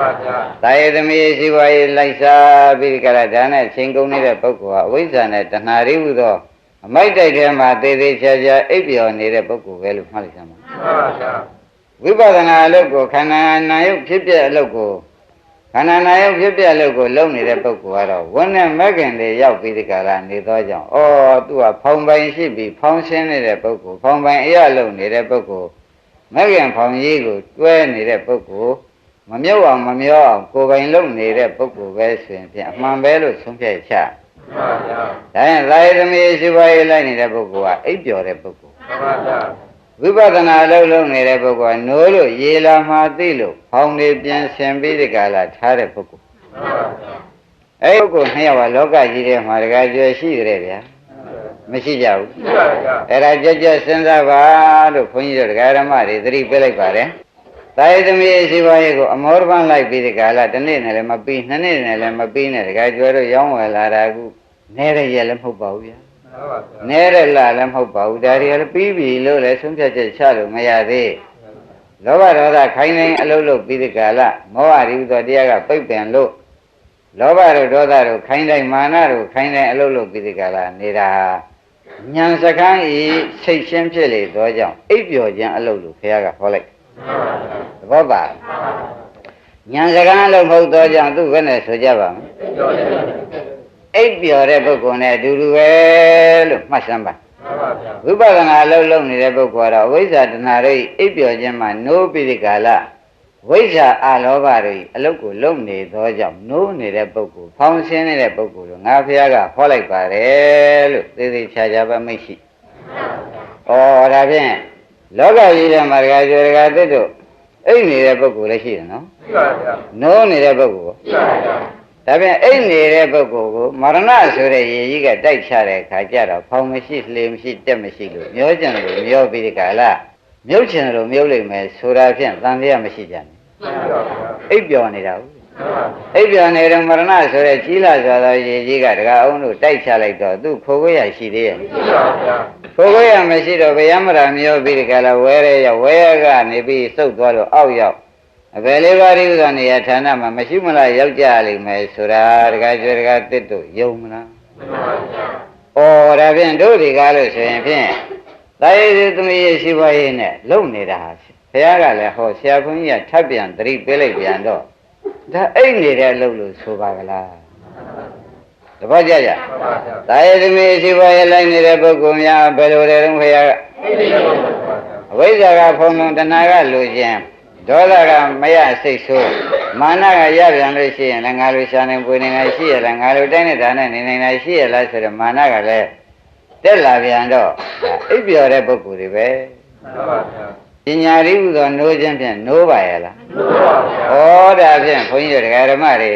ပါဗျာတာယသမီးရှိပါရေးလိုက်စားပြီးကြတာဒါနဲ့ချိန်ကုန်နေတဲ့ပုဂ္ဂိုလ်ဟာအဝိဇ္ဇာနဲ့တဏှာရိဟုသောအမိုက်တိုက်ထဲမှာသေသေးချာချာအိပ်ပျော်နေတဲ့ပုဂ္ဂိုလ်ပဲလို့မှတ်လိုက်စမ်းပါမှန်ပါဗျာဝိပဿနာအလုပ်ကိုခန္ဓာနာယုတ်ဖြစ်ပြအလုပ်ကိုခန္ဓာနာယုတ်ဖြစ်ပြအလုပ်ကိုလုပ်နေတဲ့ပုဂ္ဂိုလ်ကတော့ဝန်းနဲ့မဂ္ဂင်တွေရောက်ပြီးဒီကလာနေသောကြောင့်ဩသူကဖောင်ပိုင်ရှိပြီးဖောင်ရှင်းနေတဲ့ပုဂ္ဂိုလ်ဖောင်ပိုင်အရာလုပ်နေတဲ့ပုဂ္ဂိုလ်မဂ္ဂင်ဖောင်ကြီးကိုတွဲနေတဲ့ပုဂ္ဂိုလ် မမြုပ်အောင်မမျောအောင်ကိုယ်ပိုင်လုပ်နေတဲ့ပုဂ္ဂိုလ်ပဲဆိုရင်ဖြင့်အမှန်ပဲလို့ဆုံးဖြတ်ချမှန်ပါဗျာဒါရင်သာယသမီးရှိပါရေးလိုက်နေတဲ့ပုဂ္ဂိုလ်ကအိပ်ပျော်တဲ့ပုဂ္ဂိုလ်မှန်ပါဗျာဝိပဿနာအလုပ်လုပ်နေတဲ့ပုဂ္ဂိုလ်ကနိုးလို့ရေလာမှသိလို့ဖောင်းနေပြန်ဆင်ပြီးဒီကလာထားတဲ့ပုဂ္ဂိုလ်မှန်ပါဗျာအဲပုဂ္ဂိုလ်နှစ်ယောက်ကလောကကြီးထဲမှာတကယ်ကျွယ်ရှိကြတယ်ဗျာမရှိကြဘူးရှိပါဗျာအဲ့ဒါကြက်ကြက်စဉ်းစားပါလို့ခွန်ကြီးတို့ဒကာဓမ္မတွေသတိပေးလိုက်ပါတယ် သာယသမီးရှိပါရဲ့ကိုအမောရပန်းလိုက်ပြီးဒီကလာတစ်နေ့နဲ့လည်းမပြီးနှစ်နေ့နဲ့လည်းမပြီးနဲ့တကယ်ကျွယ်တို့ရောင်းဝယ်လာတာကူနဲတဲ့ရက်လည်းမဟုတ်ပါဘူးဗျာမှန်ပါဗျာနဲတဲ့လာလည်းမဟုတ်ပါဘူးဒါတွေကလည်းပြီးပြီလို့လည်းဆုံးဖြတ်ချက်ချလို့မရသေးလောဘဒေါသခိုင်းတိုင်းအလုပ်လုပ်ပြီးဒီကလာမောဟရိဥသောတရားကပိတ်ပင်လို့လောဘတို့ဒေါသတို့ခိုင်းတိုင်းမာနတို့ခိုင်းတိုင်းအလုပ်လုပ်ပြီးဒီကလာနေတာဉာဏ်စကန်းဤစိတ်ရှင်းဖြစ်လေသောကြောင့်အိပ်ပျော်ခြင်းအလုပ်လို့ဘုရားကဟောလိုက်မှန်ပါဗျာ သဘောပါဉာဏ်စကန်းအလုပ်မဟုတ်သောကြောင့်သူဘယ်နဲ့ဆိုကြပါမလဲပြောတယ်မှန်အိပ်ပျော်တဲ့ပုဂ္ဂိုလ်နဲ့အတူတူပဲလို့မှတ်စမ်းပါပါဗျာဝိပဿနာအလုပ်လုပ်နေတဲ့ပုဂ္ဂိုလ်ကတော့ဝိဇ္ဇာတဏှာတွေအိပ်ပျော်ခြင်းမှာနိုးပြီးဒီကာလဝိဇ္ဇာအလောဘတွေအလုပ်ကိုလုပ်နေသောကြောင့်နိုးနေတဲ့ပုဂ္ဂိုလ်ဖောင်းရှင်းနေတဲ့ပုဂ္ဂိုလ်တို့ငါဖះကဟောလိုက်ပါတယ်လို့သေသေးချာချာပဲမိတ်ရှိ။ဩဒါဖြင့် လောကကြီးထဲမှာဒကာကျော်ဒကာသစ်တို့အိပ်နေတဲ့ပုဂ္ဂိုလ်လည်းရှိတယ်နော်ရှိပါဗျာ။နိုးနေတဲ့ပုဂ္ဂိုလ်ရှိပါဗျာဒါဖြင့်အိတ်နေတဲ့ပုဂ္ဂိုလ်ကိုမရဏဆိုတဲ့ရေကြီးကတိုက်ချတဲ့အခါကျတော့ဖောင်မရှိလှေမရှိတက်မရှိလို့မျောကြံလို့မျောပြီးဒီကလာမြုပ်ချင်လို့မြုပ်လိုက်မယ်ဆိုတာဖြင့်တန်တရားမရှိကြဘူးရှိပါဗျာအိပ်ပျော်နေတာဟုတ်မှန်ပါအိပ်ပျော်နေတဲ့မရဏဆိုတဲ့ကြီးလာစွာသောရေကြီးကတကအောင်လို့တိုက်ချလိုက်တော့သူ့ခိုးခွေးရရှိသေးရဲ့ရှိပါဗျာ ခိုးခွေးရမရှိတော့ဗျာမရာမျောပြီးဒီကလာဝဲရဲရောက်ဝဲရကနေပြီးစုပ်သွားလို့အောက်ရောက်အဘယ်လေးပါးဒီဥသောနေရာဌာနမှာမရှိမလားရောက်ကြလိမ့်မယ်ဆိုတာတကကျွဲတကတစ်တို့ယုံမလားမှန်ပါဗျာ။ဩဒါဖြင့်တို့ဒီကားလို့ဆိုရင်ဖြင့်သာယေသမီးရဲ့ရှိပါရေးနဲ့လုံနေတာဟာဘုရားကလည်းဟောဆရာဘုန်းကြီးကထပ်ပြန်သတိပေးလိုက်ပြန်တော့ဒါအိတ်နေတဲ့အလုပ်လို့ဆိုပါကလား။ တပတ်ကြကြမှန်ပါဗျာ။သာယေသမီးရှိပါရေးလိုက်နေတဲ့ပုဂ္ဂိုလ်များဘယ်လိုလဲတော့ဘုရားကအိဒီရောပါဗျာအဝိဇ္ဇာကဖုံလုံးတဏှာကလူချင်းဒေါသကမရစိတ်ဆိုးမာနကရပြန်လို့ရှိရင်လည်းငါလိုရှာနေပွေနေနေရှိရလားငါလိုတိုင်းနေတာနဲ့နေနေနေရှိရလားဆိုတော့မာနကလည်းတက်လာပြန်တော့ဒါအိပ်ပျော်တဲ့ပုဂ္ဂိုလ်တွေပဲမှန်ပါဗျာပညာရိဟုသောနိုးခြင်းဖြင့်နိုးပါရဲ့လားလို့ပါဗျာဩဒါဖြင့်ဘုန်းကြီးတို့ဓမ္မတွေ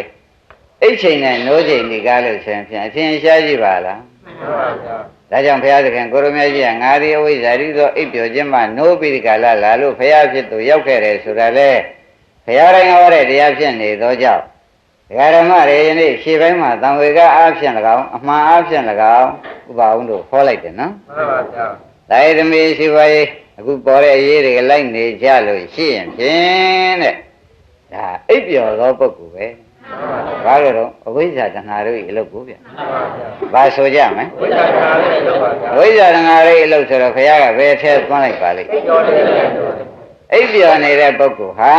အိတ်ချိန်နဲ့နိုးချိန်ဒီကားလို့ဆိုရင်ဖြင့်အထင်ရှားကြည့်ပါလားမှန်ပါဗျာဒါကြောင့်ဘုရားသခင်ကိုရမကြီးကငါဒီအဝိဇ္ဇာရိသောအိပ်ပျော်ခြင်းမှနိုးပြီးဒီကလာလာလို့ဘုရားဖြစ်သူရောက်ခဲ့တယ်ဆိုတာလေဘုရားတိုင်းဟောတဲ့တရားဖြစ်နေသောကြောင့်ဒကာဓမ္မတွေယနေ့ဖြေပိုင်းမှာသံဝေကအားဖြင့်၎င်းအမှန်အားဖြင့်၎င်းဥပအောင်တို့ဟောလိုက်တယ်နော်မှန်ပါဗျာဒါရသမီးရှိပါရဲ့အခုပေါ်တဲ့အရေးတွေကလိုက်နေကြလို့ရှိရင်ဖြင့်တဲ့ဒါအိပ်ပျော်သောပုဂ္ဂိုလ်ပဲမှန်ပါဗျာ ဘာလို့တော့အဝိဇ္ဇာတဏှာတို့၏အလုပ်ကိုဗျမှန်ပါဗျာဘာဆိုကြမလဲဝိဇ္ဇာကာလေးလို့ပါဗျာဝိဇ္ဇာတဏှာရိအလုပ်ဆိုတော့ဘုရားကဘယ်ထဲသွန်းလိုက်ပါလိမ့်ပြောတယ်လို့အိပ်ပျော်နေတဲ့ပုဂ္ဂိုလ်ဟာ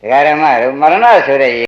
ဒကာဓမ္မတို့မရဏဆိုတဲ့